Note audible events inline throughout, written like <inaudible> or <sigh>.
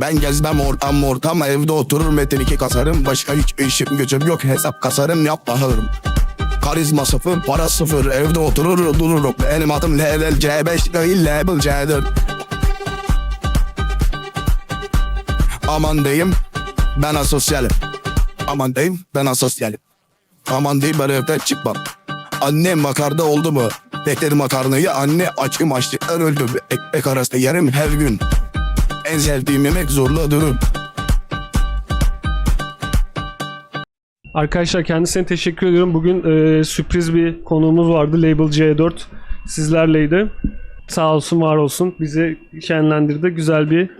Ben gezmem ortam ortam evde oturur metin iki kasarım. Başka hiç işim gücüm yok hesap kasarım yap baharım Karizma sıfır para sıfır evde oturur dururum. Benim adım level C5 değil level C4 Aman diyeyim ben asosyalim. Aman diyeyim ben asosyalim. Aman diyeyim ben evden çıkmam. Annem makarna oldu mu? Beklerim makarnayı anne açım açlıktan öldüm Ekmek arası yerim her gün En sevdiğim yemek zorla dürüm Arkadaşlar kendisine teşekkür ediyorum. Bugün e, sürpriz bir konuğumuz vardı. Label C4 sizlerleydi. Sağ olsun var olsun. Bizi şenlendirdi. Güzel bir...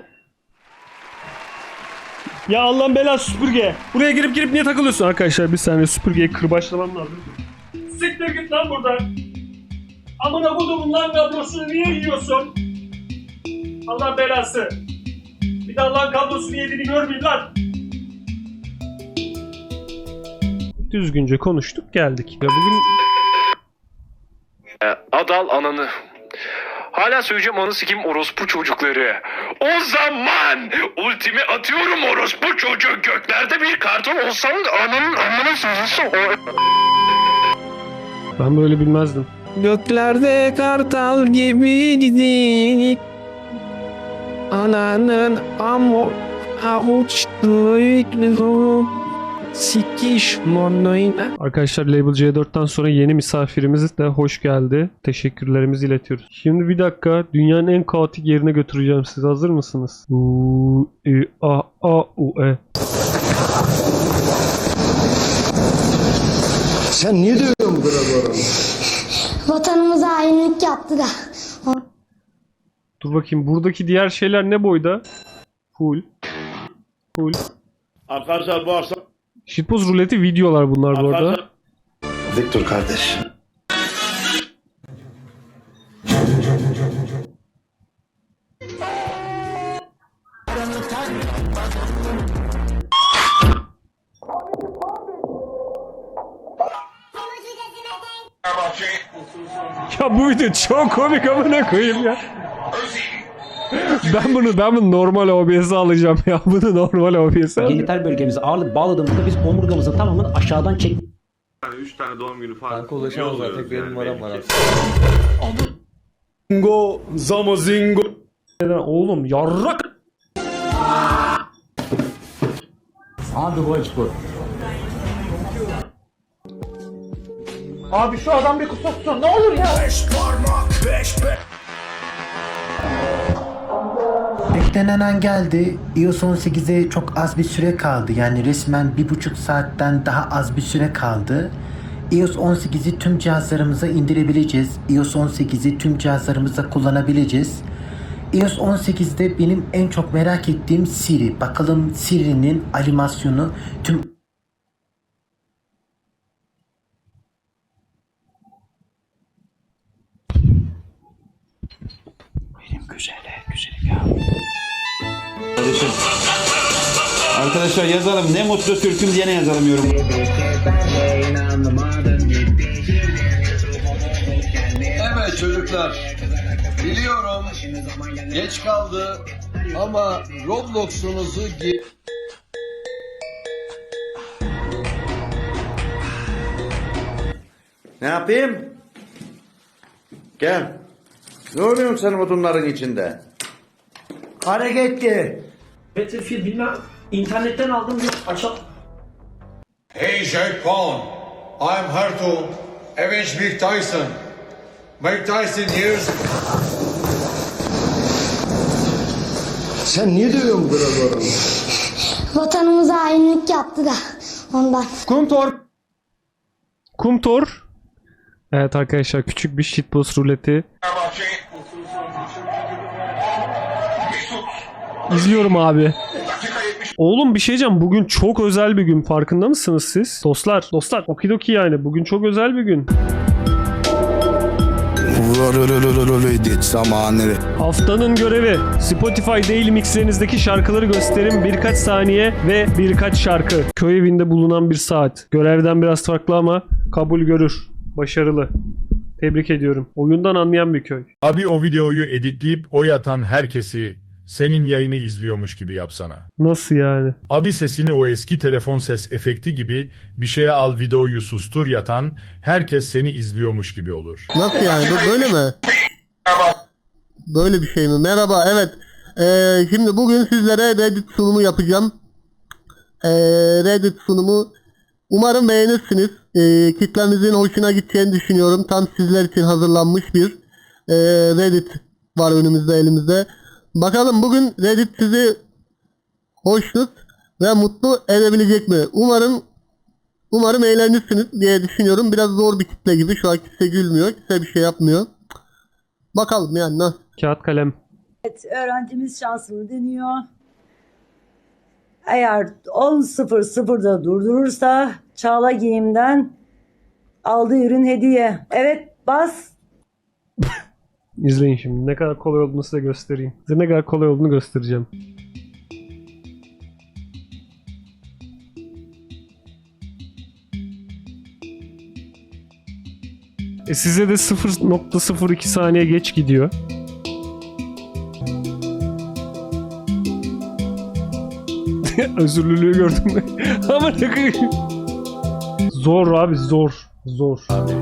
Ya Allah'ın belası süpürge. Buraya girip girip niye takılıyorsun arkadaşlar? Bir saniye süpürgeyi kırbaçlamam lazım. Siktir git lan buradan. Amına kodumun lan kablosunu niye yiyorsun? Allah belası. Bir daha lan kablosunu yediğini görmeyeyim lan. Düzgünce konuştuk geldik. Ve bugün E, Adal ananı. Hala söyleyeceğim anı sikim orospu çocukları. O zaman ultimi atıyorum orospu çocuğu. Göklerde bir karton olsam da ananın amına sızısı o. ben böyle bilmezdim. Göklerde kartal gibiydik. Ananın amo. Sikiş. Arkadaşlar Label C4'ten sonra yeni misafirimiz de hoş geldi. Teşekkürlerimizi iletiyoruz. Şimdi bir dakika dünyanın en kaotik yerine götüreceğim sizi. Hazır mısınız? U, I, A, A, U, E. Sen niye dövüyorsun bu kadar bu adamı? Vatanımıza hainlik yaptı da. Dur bakayım buradaki diğer şeyler ne boyda? Full. Full. Arkadaşlar bu akşam Shitpost ruleti videolar bunlar bu arada. arkadaşlar Victor kardeş. Ya bu video çok komik amına koyayım ya. <laughs> Ben bunu ben bunu normal OBS'e alacağım ya. <laughs> Bunu normal OBS'e alacağım. genital bölgemize ağırlık bağladığımızda biz omurgamızın tamamını aşağıdan çek 3 tane doğum günü falan. Kanka ulaşamaz zaten benim numaram var Zingo, Zamo Zingo. Oğlum yarrak. Abi bu spor. Beklenen an geldi. iOS 18'e çok az bir süre kaldı. Yani resmen bir buçuk saatten daha az bir süre kaldı. iOS 18'i tüm cihazlarımıza indirebileceğiz. iOS 18'i tüm cihazlarımızda kullanabileceğiz. iOS 18'de benim en çok merak ettiğim Siri. Bakalım Siri'nin animasyonu tüm Arkadaşlar yazalım ne mutlu Türk'üm diye ne yazalım yorum. Evet çocuklar. Biliyorum. Geç kaldı. Ama Roblox'unuzu Ne yapayım? Gel. Ne oluyorsun sen odunların içinde? Hareketli. Battlefield bilmem internetten aldım bir açalım. Hey Jack Paul. I'm here to avenge Mike Tyson. Mike Tyson years Sen niye dövüyorsun bu kadar bu adamı? Vatanımıza hainlik yaptı da. Ondan. Kumtor. Kumtor. Evet arkadaşlar küçük bir shitpost ruleti. İzliyorum abi. Oğlum bir şey diyeceğim. Bugün çok özel bir gün. Farkında mısınız siz? Dostlar. Dostlar. Okidoki yani. Bugün çok özel bir gün. Edit zamanı Haftanın görevi. Spotify Daily Mixlerinizdeki şarkıları gösterin. Birkaç saniye ve birkaç şarkı. Köy evinde bulunan bir saat. Görevden biraz farklı ama kabul görür. Başarılı. Tebrik ediyorum. Oyundan anlayan bir köy. Abi o videoyu editleyip o yatan herkesi senin yayını izliyormuş gibi yapsana. Nasıl yani? Abi sesini o eski telefon ses efekti gibi bir şeye al videoyu sustur yatan herkes seni izliyormuş gibi olur. Nasıl yani? Bu böyle mi? Böyle bir şey mi? Merhaba, evet. Ee, şimdi bugün sizlere Reddit sunumu yapacağım. Ee, Reddit sunumu umarım beğenirsiniz. Ee, kitlenizin hoşuna gideceğini düşünüyorum. Tam sizler için hazırlanmış bir ee, Reddit var önümüzde elimizde. Bakalım bugün Reddit sizi hoşnut ve mutlu edebilecek mi? Umarım Umarım eğlenirsiniz diye düşünüyorum. Biraz zor bir kitle gibi. Şu an kimse gülmüyor. Kimse bir şey yapmıyor. Bakalım yani nasıl. Kağıt kalem. Evet, öğrencimiz şansını deniyor. Eğer 10.00'da durdurursa Çağla Giyim'den aldığı ürün hediye. Evet bas. <laughs> İzleyin şimdi. Ne kadar kolay olduğunu size göstereyim. Size ne kadar kolay olduğunu göstereceğim. E size de 0.02 saniye geç gidiyor. <laughs> Özürlülüğü gördün mü? <laughs> Ama ne? Zor abi zor. Zor. Abi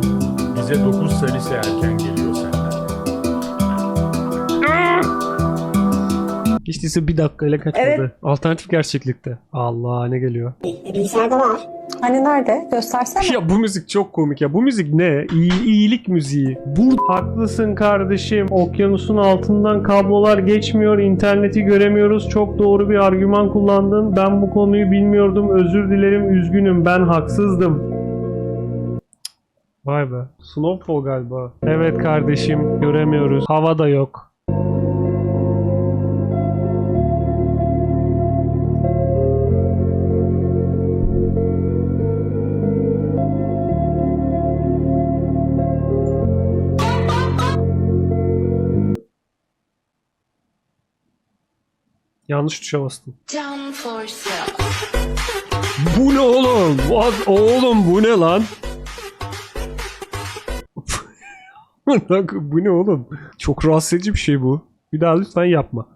bize 9 salise erken geliyor Hiç değilse bir dakikayla kaçmadı. Evet. Alternatif gerçeklikte. Allah ne geliyor? Bilgisayarda var. Hani nerede? Göstersene. Ya bu müzik çok komik ya. Bu müzik ne? İyi, iyilik müziği. Burada haklısın kardeşim. Okyanusun altından kablolar geçmiyor. interneti göremiyoruz. Çok doğru bir argüman kullandın. Ben bu konuyu bilmiyordum. Özür dilerim. Üzgünüm. Ben haksızdım. Vay be. Snowfall galiba. Evet kardeşim. Göremiyoruz. Hava da yok. Yanlış tuşa bastım. Bu ne oğlum? What? Oğlum bu ne lan? <laughs> Bu ne oğlum? Çok rahatsız edici bir şey bu. Bir daha lütfen yapma.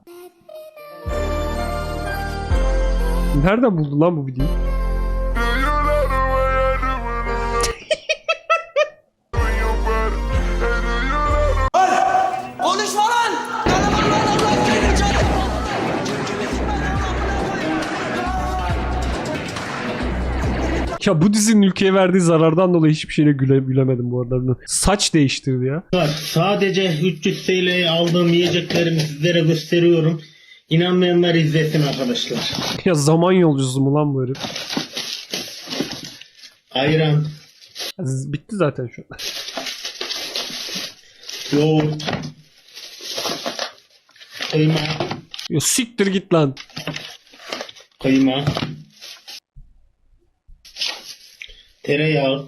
Nereden buldun lan bu videoyu? Ya bu dizinin ülkeye verdiği zarardan dolayı hiçbir şeyle güle, gülemedim bu arada. Saç değiştirdi ya. Sadece 300 TL'ye aldığım yiyeceklerimi sizlere gösteriyorum. İnanmayanlar izlesin arkadaşlar. <laughs> Ya zaman yolcusu mu lan bu herif? Ayran, Bitti zaten şu an. yoğurt, kıyma, Ya siktir git lan. kıyma, tereyağı,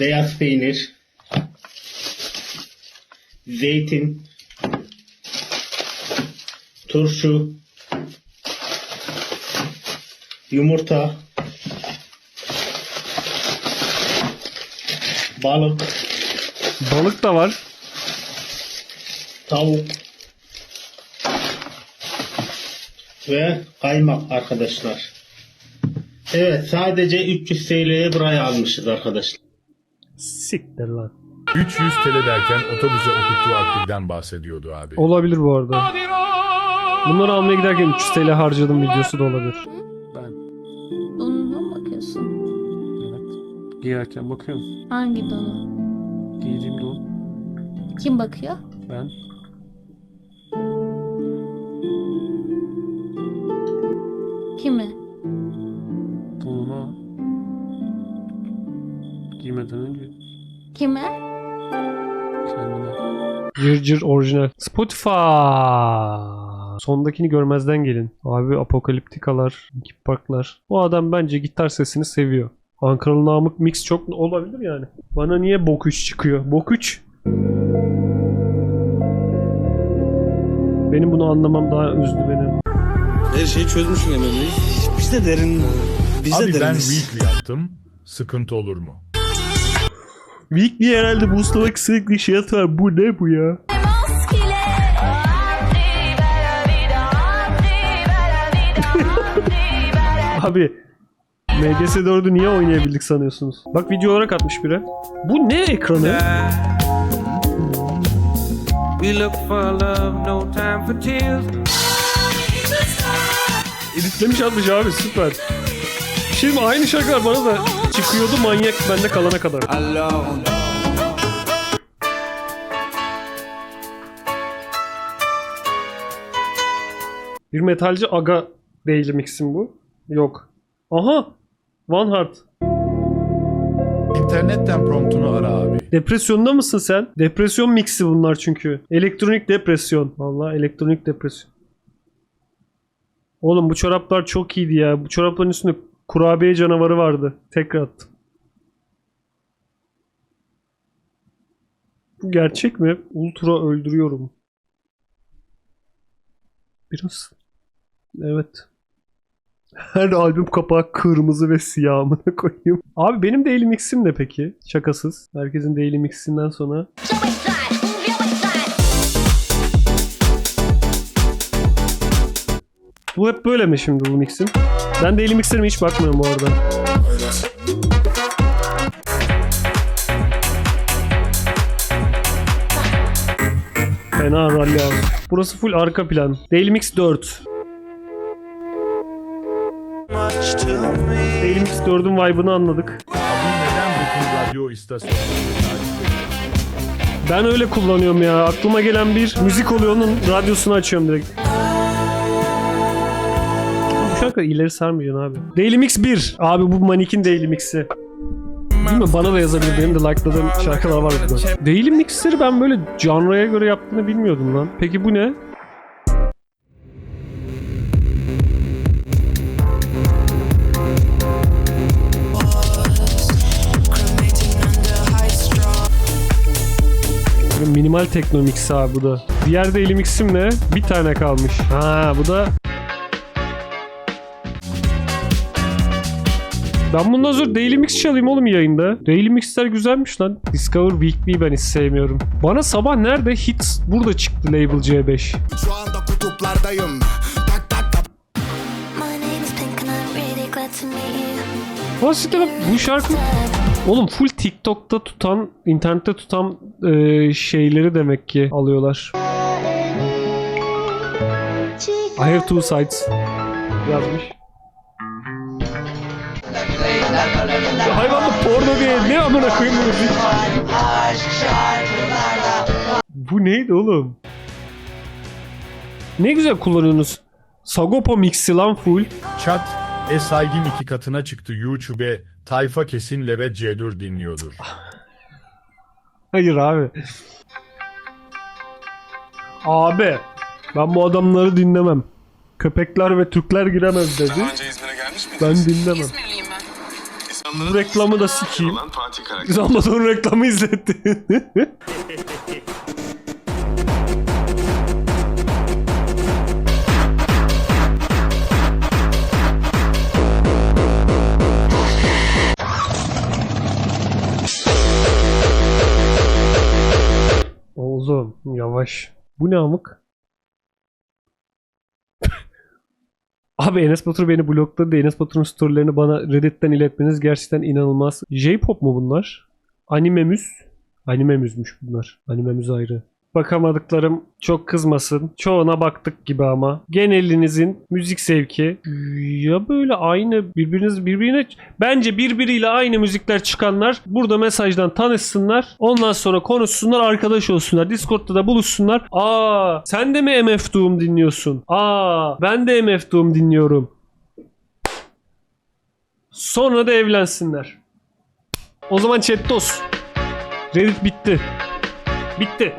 beyaz peynir, zeytin, turşu, yumurta, balık, Balık da var. tavuk ve kaymak arkadaşlar. Evet sadece 300 TL'ye buraya almışız arkadaşlar. Siktir lan. 300 TL derken otobüse okuttuğu aktiften bahsediyordu abi. Olabilir bu arada. Bunları almaya giderken 300 TL harcadım videosu da olabilir. Ben Donuna mı bakıyorsun? evet giyerken bakıyorum. Hangi donu? Giydiğim don. Kim bakıyor? Ben. Giymeden önce Kime? kendine. Cır cır orijinal. Spotify. Sondakini görmezden gelin. Abi apokaliptikalar, Parklar. O adam bence gitar sesini seviyor. Ankaralı Namık mix çok olabilir yani. Bana niye bok 3 çıkıyor? Bok 3. Benim bunu anlamam daha üzdü beni. Her şeyi çözmüşsün Emre'yi. Biz de derin. Biz Abi de ben deriniz. weekly yaptım. Sıkıntı olur mu? Weekly herhalde buzlamak sürekli şey atar. Bu ne bu ya? <laughs> Abi MGS 4'ü niye oynayabildik sanıyorsunuz? Bak video olarak atmış biri. Bu ne ekranı? Editlemiş atmış abi süper. Şimdi aynı şarkılar bana da çıkıyordu manyak bende kalana kadar. Bir metalci aga değil mixim bu. Yok. Aha! One Heart. İnternetten promptunu ara abi. Depresyonda mısın sen? Depresyon mixi bunlar çünkü. Elektronik depresyon. Vallahi elektronik depresyon. Oğlum bu çoraplar çok iyiydi ya. Bu çorapların üstünde kurabiye canavarı vardı. Tekrar attım. Bu gerçek mi? Ultra öldürüyorum. Biraz. Evet. Her albüm kapağı kırmızı ve siyah amına koyayım. Abi benim daily mix'im ne peki? Şakasız. Herkesin daily mix'inden sonra. Bu hep böyle mi şimdi bu mix'in? Ben daily mix'lerime hiç bakmıyorum bu arada. Fena rally abi. Burası full arka plan. Daily Mix 4. Daily Mix 4'ün vibe'ını anladık. Abi neden bütün radyo istasyonları? Ben öyle kullanıyorum ya. Aklıma gelen bir müzik oluyor onun radyosunu açıyorum direkt. Şarkı ileri sarmayacaksın abi. Daily Mix 1. Abi bu Manik'in Daily Mix'i. Değil mi? Bana da yazabilir. Benim de like'ladığım şarkılar var burada. Daily Mix'leri ben böyle canraya göre yaptığını bilmiyordum lan. Peki bu ne? Minimal tekno mix abi bu da. Diğer daily mix'im ne? Bir tane kalmış. Ha bu da Ben bundan sonra Daily Mix çalayım oğlum yayında. Daily Mix'ler güzelmiş lan. Discover Weekly'yi ben hiç sevmiyorum. Bana sabah nerede hits burada çıktı label C5. Şu anda kutuplardayım. Tak tak tak. Aslında bu şarkı Oğlum full TikTok'ta tutan, internette tutan e, şeyleri demek ki alıyorlar. I have two sides yazmış. Ya hayvanlı porno diye ne amına koyayım bu müzik? Bu neydi oğlum? Ne güzel kullanıyorsunuz. Sagopa mixi lan full. Chat, e-saygın iki katına çıktı YouTube'e. Tayfa kesin Levet C4 dinliyordur. Hayır abi. Abi ben bu adamları dinlemem. Köpekler ve Türkler giremez dedi. Ben dinlemem. Reklamı da sikeyim. Zambaton'un reklamı izletti. <laughs> Oğuzum yavaş. Bu ne amık? Abi Enes Batur beni blokladı. Enes Batur'un storylerini bana Reddit'ten iletmeniz gerçekten inanılmaz. J-pop mu bunlar? Animemüz? Animemüzmüş bunlar. Animemüz ayrı. Bakamadıklarım çok kızmasın. Çoğuna baktık gibi ama. Genelinizin müzik sevki ya böyle aynı birbiriniz birbirine bence birbiriyle aynı müzikler çıkanlar burada mesajdan tanışsınlar. Ondan sonra konuşsunlar, arkadaş olsunlar. Discord'da da buluşsunlar. Aa, sen de mi MF Doom dinliyorsun? Aa, ben de MF Doom dinliyorum. Sonra da evlensinler. O zaman chattos. Reddit bitti. Bitti.